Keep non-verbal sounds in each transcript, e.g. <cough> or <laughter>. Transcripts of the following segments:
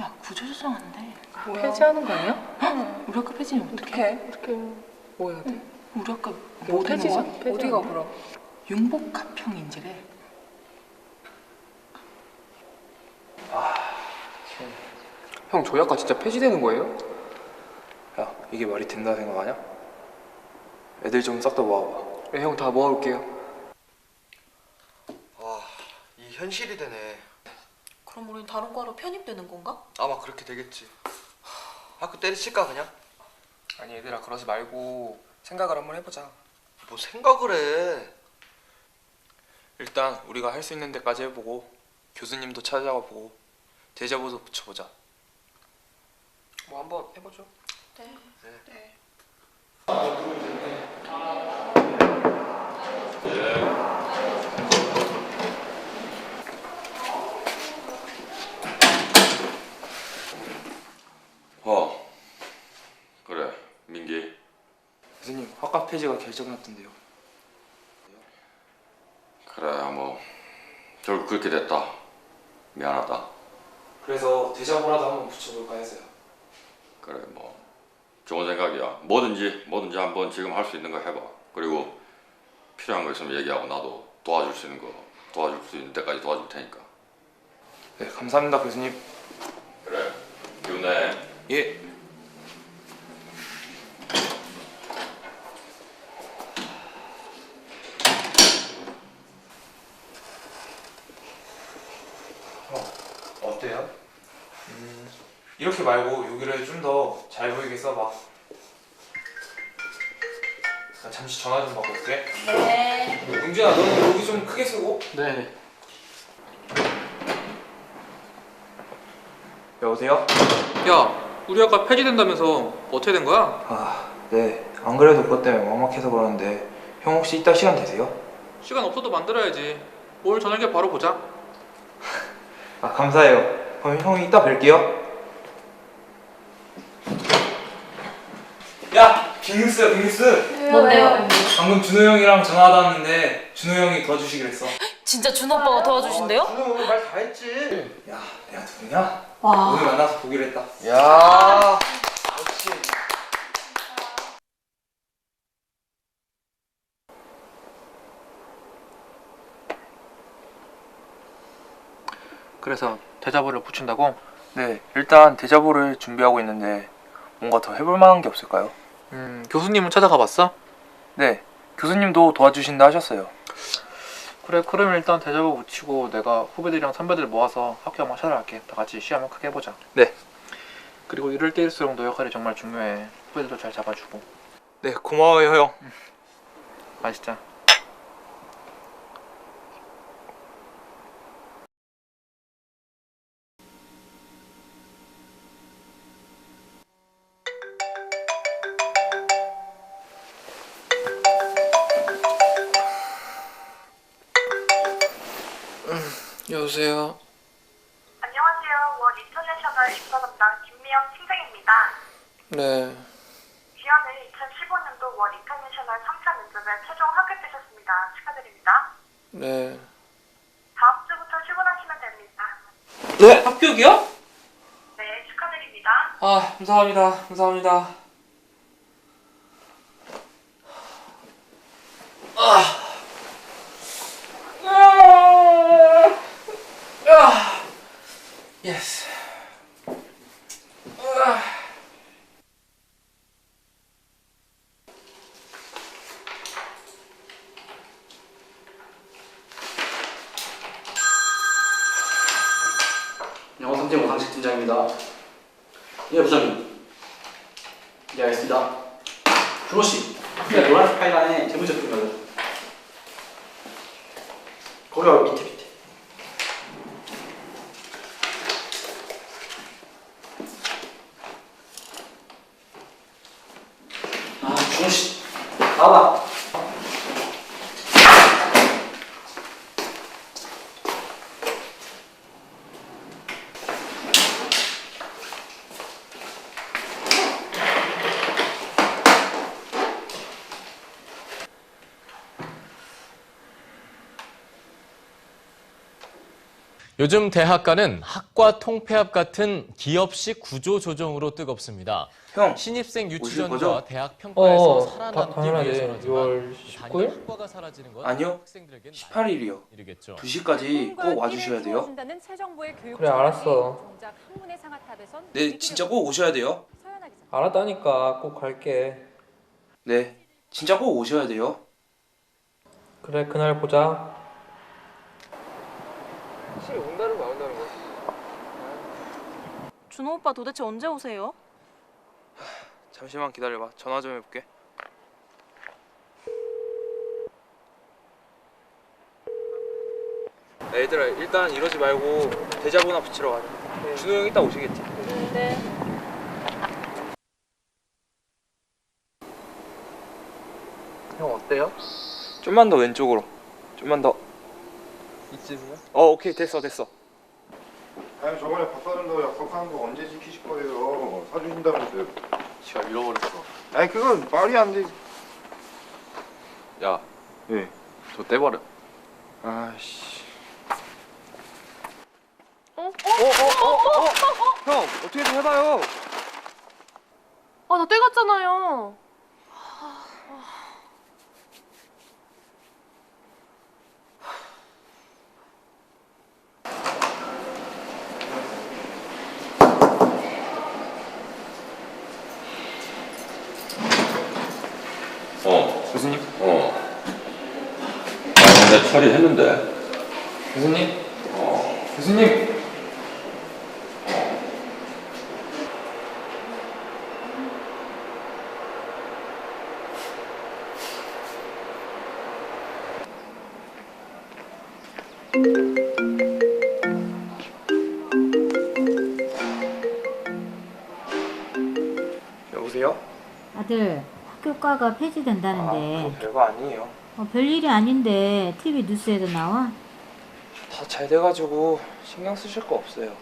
야 구조조정한데 폐지하는 거 아니야? 우리 학교 폐지면 어떡해? 어떻게? 어떻게 뭐 해야 돼? 우리 학교 뭐뭐 되는 폐지죠? 거야? 어디가 그럼? 융복합형 인재래 형 저희 학과 진짜 폐지되는 거예요? 야 이게 말이 된다 생각하냐? 애들 좀 싹 다 모아봐 네, 형다 모아올게요 아, 이 현실이 되네. 그럼 우린 다른 과로 편입되는 건가? 아마 그렇게 되겠지. 학교 때려칠까 그냥? 아니 얘들아 그러지 말고 생각을 한번 해보자 뭐 생각을 해. 일단 우리가 할 수 있는 데까지 해보고 교수님도 찾아가 보고 대자보도 붙여보자. 뭐 한번 해보죠 네. 어 그래 민기 폐지가 결정났던데요. 그래 뭐 결국 그렇게 됐다 미안하다 그래서 대자보라도 한번 붙여볼까 해서요. 그래 뭐 좋은 생각이야 뭐든지 뭐든지 한번 지금 할 수 있는 거 해봐 그리고 필요한 거 있으면 얘기하고 나도 도와줄 수 있는 거 도와줄 수 있는 데까지 도와줄 테니까 네 감사합니다 교수님. 그래 기운 내 예. 어때요? 이렇게 말고 여기를 좀 더 잘 보이게 써봐. 나 잠시 전화 좀 받고 올게. 네. 용준아 너는 여기 좀 크게 쓰고. 네 여보세요? 야, 우리 학과 폐지된다면서 어떻게 된 거야? 아, 네. 안 그래도 그것 때문에 막막해서 그러는데 형 혹시 이따 시간 되세요? 시간 없어도 만들어야지. 올 저녁에 바로 보자. 아, 감사해요. 그럼 형이 이따 뵐게요. 야, 빅뉴스야, 빅뉴스. 뭔데요? 방금 준호 형이랑 전화하다 왔는데 준호 형이 도와주시기로 했어. 진짜 준 오빠가 도와주신대요? 준호 오늘 말 다 했지. 야, 내가 누구냐? 와. 오늘 만나서 보기로 했다. 야, 그래서 대자보를 붙인다고? 네, 일단 대자보를 준비하고 있는데 뭔가 더 해볼 만한 게 없을까요? 음, 교수님은 찾아가 봤어? 네, 교수님도 도와주신다 하셨어요. 그래, 그럼 일단 대자보 붙이고 내가 후배들이랑 선배들 모아서 학교 한번 찾아갈게. 다 같이 시험을 크게 해보자. 네. 그리고 이럴 때일수록 너 역할이 정말 중요해. 후배들도 잘 잡아주고. 네, 고마워요, 형. 맛있자. 여보세요 안녕하세요. 원 인터내셔널 입사 담당 김미영 팀장입니다. 네 지연은 2015년도 원 인터내셔널 3차 면접에 최종 합격되셨습니다. 축하드립니다. 네. 다음 주부터 출근하시면 됩니다. 네 합격이요? 네, 축하드립니다. 아 감사합니다 감사합니다 아. 아. 예스 아. 영어 삼재무 당식 팀장입니다. 예, 부장님. 예, 알겠습니다. 준호 씨, 네, 노란색 파일 안에 재무제표 넣어요. 거기가 밑에 밑에. 아, 준호 씨, 나와봐. 요즘 대학가는 학과 통폐합 같은 기업식 구조 조정으로 뜨겁습니다. 형 신입생 거죠? 대학 평가에서 어, 살아남기. 위해서라지만 6월 단일 19일? 학과가 사라지는 건 아니요. 학생들에겐 18일이요 이르겠죠. 2시까지 꼭 와주셔야 돼요 그래, 알았어. 네 진짜 꼭 오셔야 돼요 알았다니까. 꼭 갈게. 네 진짜 꼭 오셔야 돼요 그래, 그날 보자. 확실히 온다는 거안 온다는 거 준호 오빠 도대체 언제 오세요? <sighs> 잠시만 기다려봐 전화 좀 해볼게 얘들아 일단 이러지 말고 대자보나 붙이러 가자 준호 형 이따 오시겠지? 네. 형 어때요? 좀만 더 왼쪽으로 좀만 더 이쯤이요? 어 오케이 됐어 됐어 아니 저번에 밥 사준다고 약속한 거 언제 지키실 거예요? 사주신다면서요. 시간 잃어버렸어. 아니 그건 말이 안 돼. 야, 예. 저 떼버려. 아씨. 어? 형 어떻게 좀 해봐요 아, 나 떼갔잖아요. 아, 근데 처리했는데. 교수님? 어. 교수님! 여보세요? 아들, 학교과가 아 폐지된다는데 그거 별거 아니에요 어, 별일이 아닌데 TV 뉴스에도 나와? 다 잘 돼가지고 신경 쓰실 거 없어요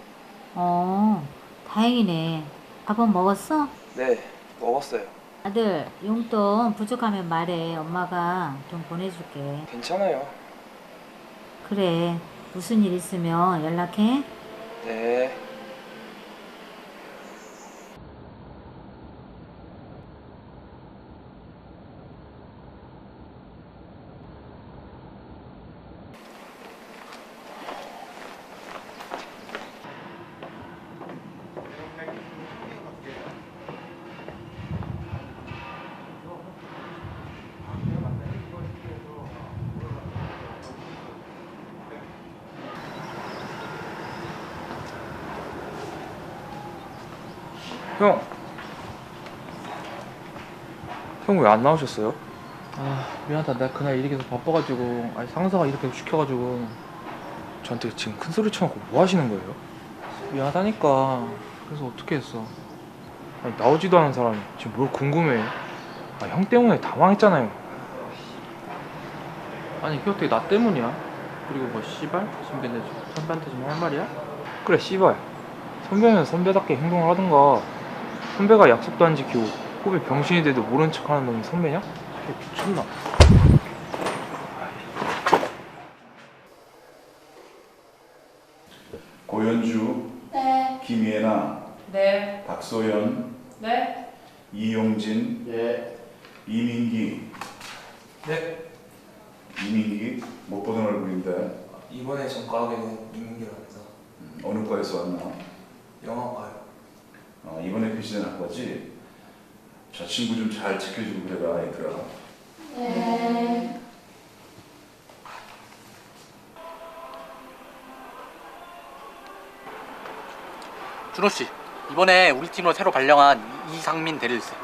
어, 다행이네. 밥은 먹었어? 네 먹었어요 아들, 용돈 부족하면 말해. 엄마가 돈 보내줄게. 괜찮아요 그래, 무슨 일 있으면 연락해. 네 형. 형 왜 안 나오셨어요? 아, 미안하다. 내가 그날 일이 계속 바빠가지고. 아니, 상사가 이렇게 시켜가지고. 저한테 지금 큰 소리 쳐놓고 뭐 하시는 거예요? 미안하다니까. 그래서 어떻게 했어? 아니, 나오지도 않은 사람이 지금 뭘 궁금해해? 아, 형 때문에 당황했잖아요. 아니, 그게 어떻게 나 때문이야? 그리고 뭐, 씨발? 선배한테 좀 할 말이야? 그래, 씨발. 선배는 선배답게 행동을 하던가. 선배가 약속도 안 지키고 후배 병신이 돼도 모른 척하는 놈이 선배냐? 미쳤나? 고현주, 네. 김예나, 네. 박소연, 네. 이용진, 이민기. 네. 이민기 못 보던 얼굴인데 이번에 전과하게는 이민기라면서 음, 어느 과에서 왔나? 영화과요. 어, 이번에 표시된 학과지. 저 친구 좀 잘 지켜주고 그래라 얘들아. 네. 준호 씨 이번에 우리 팀으로 새로 발령한 이상민 대리일세.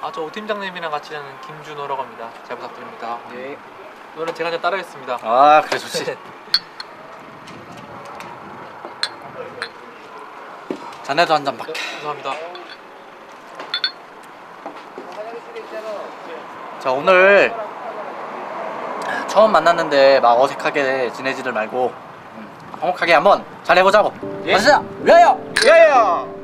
아, 저 오팀장님이랑 같이 하는 김준호라고 합니다. 잘 부탁드립니다. 네. 오늘은 제가 이제 따르겠습니다. 아 그래 좋지. <laughs> 자네도 한잔 받게. 감사합니다. 자 오늘 처음 만났는데 막 어색하게 지내지들 말고 음, 화목하게 한번 잘해보자고. 가자. 위하여. 야야!